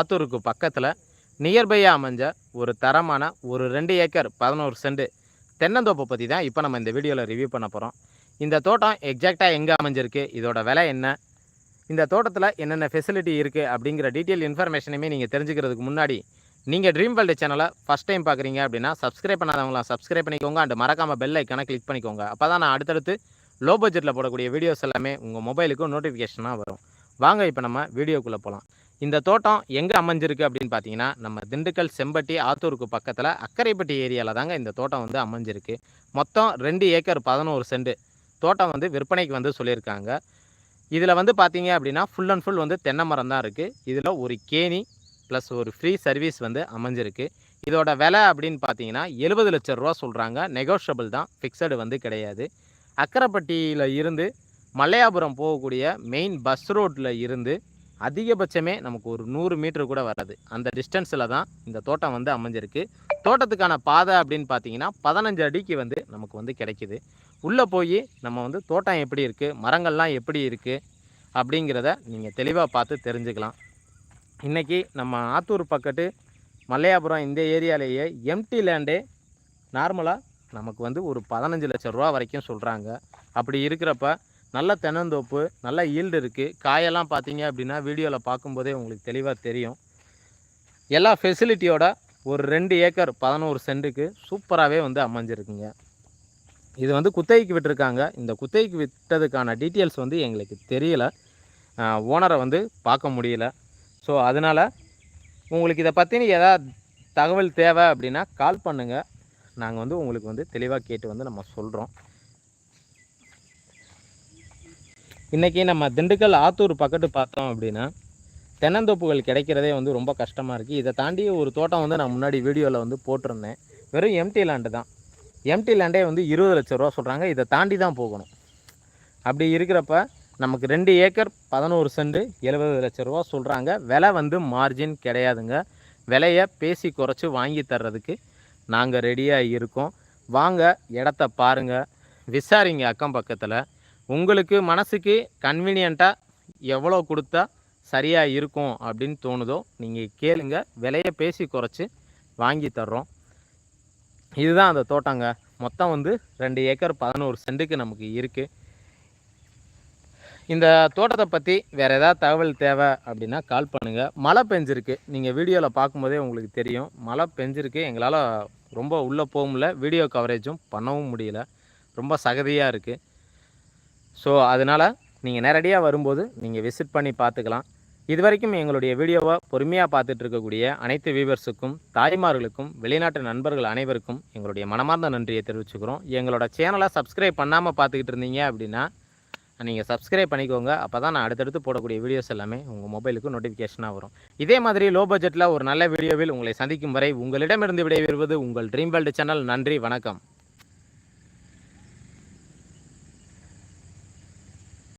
ஆத்தூருக்கு பக்கத்தில் நியர்பையாக அமைஞ்ச ஒரு தரமான ஒரு ரெண்டு ஏக்கர் பதினோரு சென்ட் தென்னந்தோப்பை பற்றி தான் இப்போ நம்ம இந்த வீடியோவில் ரிவ்யூ பண்ண போகிறோம் இந்த தோட்டம் எக்ஸாக்டாக எங்கே அமைஞ்சிருக்கு இதோட விலை என்ன இந்த தோட்டத்தில் என்னென்ன ஃபெசிலிட்டி இருக்குது அப்படிங்கிற டீட்டெயில் இன்ஃபர்மேஷனையுமே நீங்கள் தெரிஞ்சுக்கிறதுக்கு முன்னாடி நீங்கள் ட்ரீம் வேர்ல்டு சேனலை ஃபஸ்ட் டைம் பார்க்குறீங்க அப்படின்னா சப்ஸ்கிரைப் பண்ணாதவங்களாம் சப்ஸ்கிரைப் பண்ணிக்கோங்க அண்ட் மறக்காமல் பெல் ஐக்கானை கிளிக் பண்ணிக்கோங்க. அப்போ தான் நான் அடுத்தடுத்து லோ பட்ஜெட்டில் போடக்கூடிய வீடியோஸ் எல்லாமே உங்கள் மொபைலுக்கு நோட்டிஃபிகேஷனாக வரும். வாங்க இப்போ நம்ம வீடியோக்குள்ளே போகலாம் இந்த தோட்டம் எங்கே அமைஞ்சிருக்கு அப்படின்னு பார்த்தீங்கன்னா நம்ம திண்டுக்கல் செம்பட்டி ஆத்தூருக்கு பக்கத்தில் அக்கரைப்பட்டி ஏரியாவில் தாங்க இந்த தோட்டம் வந்து அமைஞ்சிருக்கு. மொத்தம் ரெண்டு ஏக்கர் பதினோரு சென்ட் தோட்டம் வந்து விற்பனைக்கு வந்து சொல்லியிருக்காங்க. இதில் வந்து பார்த்தீங்க அப்படின்னா ஃபுல் அண்ட் ஃபுல் வந்து தென்னை மரம் தான் இருக்குது இதில் ஒரு கேணி ப்ளஸ் ஒரு ஃப்ரீ சர்வீஸ் வந்து அமைஞ்சிருக்கு. இதோட விலை அப்படின்னு பார்த்தீங்கன்னா எழுபது லட்ச ரூபா சொல்கிறாங்க நெகோஷியபிள் தான் ஃபிக்ஸடு வந்து கிடையாது. அக்கரைப்பட்டியில் இருந்து மலையாபுரம் போகக்கூடிய மெயின் பஸ் ரோட்டில் இருந்து அதிகபட்சமே நமக்கு ஒரு நூறு மீட்டர் கூட வராது. அந்த டிஸ்டன்ஸில் தான் இந்த தோட்டம் வந்து அமைஞ்சிருக்கு. தோட்டத்துக்கான பாதை அப்படின்னு பார்த்தீங்கன்னா பதினஞ்சு அடிக்கு வந்து நமக்கு வந்து கிடைக்கிது. உள்ளே போய் நம்ம வந்து தோட்டம் எப்படி இருக்குது மரங்கள்லாம் எப்படி இருக்குது அப்படிங்கிறத நீங்கள் தெளிவாக பார்த்து தெரிஞ்சுக்கலாம். இன்றைக்கி நம்ம ஆத்தூர் பக்கத்து மல்லையாபுரம் இந்த ஏரியாலேயே எம்டி லேண்டே நார்மலாக நமக்கு வந்து ஒரு பதினஞ்சு லட்ச ரூபா வரைக்கும் சொல்கிறாங்க அப்படி இருக்கிறப்ப நல்ல தென்னந்தோப்பு நல்ல ஈல்டு இருக்குது காயெல்லாம் பார்த்தீங்க அப்படின்னா வீடியோவில் பார்க்கும்போதே உங்களுக்கு தெளிவாக தெரியும். எல்லா ஃபெசிலிட்டியோட ஒரு ரெண்டு ஏக்கர் பதினோரு சென்ட்டுக்கு சூப்பராகவே வந்து அமைஞ்சிருக்குங்க. இது வந்து குத்தகைக்கு விட்டுருக்காங்க. இந்த குத்தகைக்கு விட்டதுக்கான டீட்டெயில்ஸ் வந்து எங்களுக்கு தெரியலை. ஓனரை வந்து பார்க்க முடியல. ஸோ அதனால் உங்களுக்கு இதை பற்றின ஏதாவது தகவல் தேவை அப்படின்னா கால் பண்ணுங்கள் நாங்கள் வந்து உங்களுக்கு வந்து தெளிவாக கேட்டு வந்து நம்ம சொல்கிறோம் இன்றைக்கி நம்ம திண்டுக்கல் ஆத்தூர் பக்கத்து பார்த்தோம் அப்படின்னா தென்னந்தோப்புகள் கிடைக்கிறதே வந்து ரொம்ப கஷ்டமாக இருக்குது இதை தாண்டி ஒரு தோட்டம் வந்து நான் முன்னாடி வீடியோவில் வந்து போட்டிருந்தேன். வெறும் எம்டி லேண்டு தான். எம்டி லேண்டே வந்து இருபது லட்ச ரூபா சொல்கிறாங்க இதை தாண்டி தான் போகணும். அப்படி இருக்கிறப்ப நமக்கு ரெண்டு ஏக்கர் பதினோரு சென்ட் எழுபது லட்ச ரூபா சொல்கிறாங்க விலை வந்து மார்ஜின் கிடையாதுங்க. விலையை பேசி குறைச்சி வாங்கி தர்றதுக்கு நாங்கள் ரெடியாக இருக்கோம். வாங்க இடத்த பாருங்கள் விசாரிங்க அக்கம் பக்கத்தில். உங்களுக்கு மனசுக்கு கன்வீனியண்ட்டாக எவ்வளோ கொடுத்தா சரியாக இருக்கும் அப்படின்னு தோணுதோ நீங்கள் கேளுங்க. விலையை பேசி குறைச்சி வாங்கி தர்றோம். இதுதான் அந்த தோட்டங்க. மொத்தம் வந்து ரெண்டு ஏக்கர் பதினோரு சென்ட்டுக்கு நமக்கு இருக்குது இந்த தோட்டத்தை பற்றி வேறு ஏதாவது தகவல் தேவை அப்படின்னா கால் பண்ணுங்கள் மழை பெஞ்சிருக்கு. நீங்கள் வீடியோவில் பார்க்கும்போதே உங்களுக்கு தெரியும். மழை பெஞ்சிருக்கு. எங்களால் ரொம்ப உள்ளே போக முடியல. வீடியோ கவரேஜும் பண்ணவும் முடியல. ரொம்ப சகதியாக இருக்குது ஸோ அதனால் நீங்கள் நேரடியாக வரும்போது நீங்கள் விசிட் பண்ணி பார்த்துக்கலாம். இது வரைக்கும் எங்களுடைய வீடியோவை பொறுமையாக பார்த்துட்டு இருக்கக்கூடிய அனைத்து வியூவர்ஸுக்கும் தாய்மார்களுக்கும் வெளிநாட்டு நண்பர்கள் அனைவருக்கும் எங்களுடைய மனமார்ந்த நன்றியை தெரிவிச்சுக்கிறோம். எங்களோட சேனலை சப்ஸ்கிரைப் பண்ணாமல் பார்த்துக்கிட்டு இருந்தீங்க அப்படின்னா நீங்கள் சப்ஸ்கிரைப் பண்ணிக்கோங்க. அப்போ தான் நான் அடுத்தடுத்து போடக்கூடிய வீடியோஸ் எல்லாமே உங்கள் மொபைலுக்கு நோட்டிஃபிகேஷனாக வரும். இதே மாதிரி லோ பட்ஜெட்டில் ஒரு நல்ல வீடியோவில் உங்களை சந்திக்கும் வரை உங்களிடமிருந்து விடைபெறுவது உங்கள் ட்ரீம் வேர்ல்டு சேனல் நன்றி வணக்கம்.